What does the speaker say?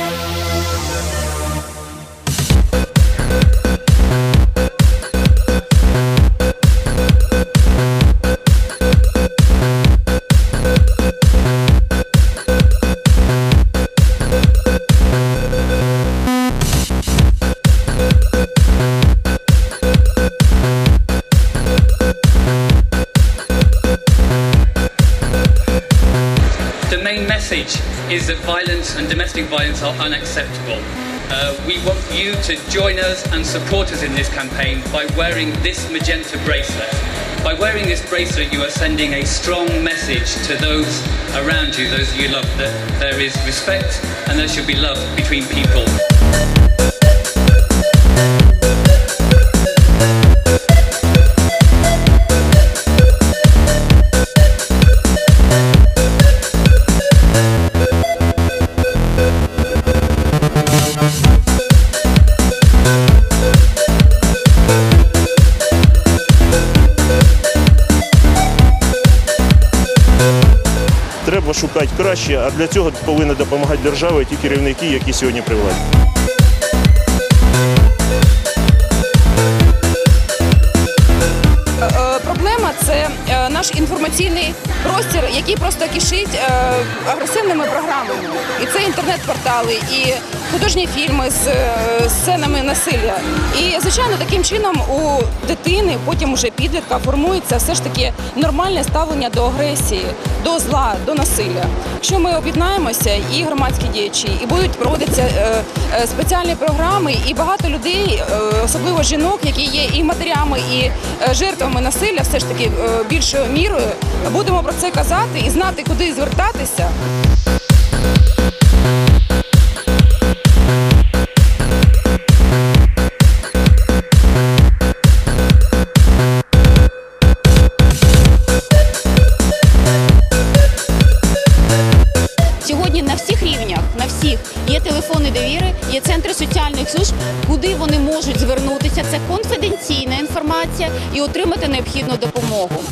Bye. The main message is that violence and domestic violence are unacceptable. Uh, we want you to join us and support us in this campaign by wearing this magenta bracelet. By wearing this bracelet, you are sending a strong message to those around you, those you love, that there is respect and there should be love between people. Треба шукати краще, а для цього повинна допомагати держава і ті керівники, які сьогодні при владі. Е, Проблема це е, наш інформаційний простір, який просто кишить е, агресивними програмами. І це інтернет-портали, і художні фільми з е, сценами насилля. І звичайно, таким чином у дитини, потім уже підлітка, формується все ж таки нормальне ставлення до агресії, до зла, до насилля. Якщо ми об'єднаємося, і громадські діячі, і будуть проводитися е, е, спеціальні програми, і багато людей, особливо жінок, які є і матерями, і жертвами насилля, все ж таки більшою мірою, будемо про це казати і знати, куди звертатися. Сьогодні на всіх рівнях, на всіх є телефони довіри, є центри соціальних служб, куди вони можуть звернутися. Це конфіденційна інформація і отримати необхідну допомогу.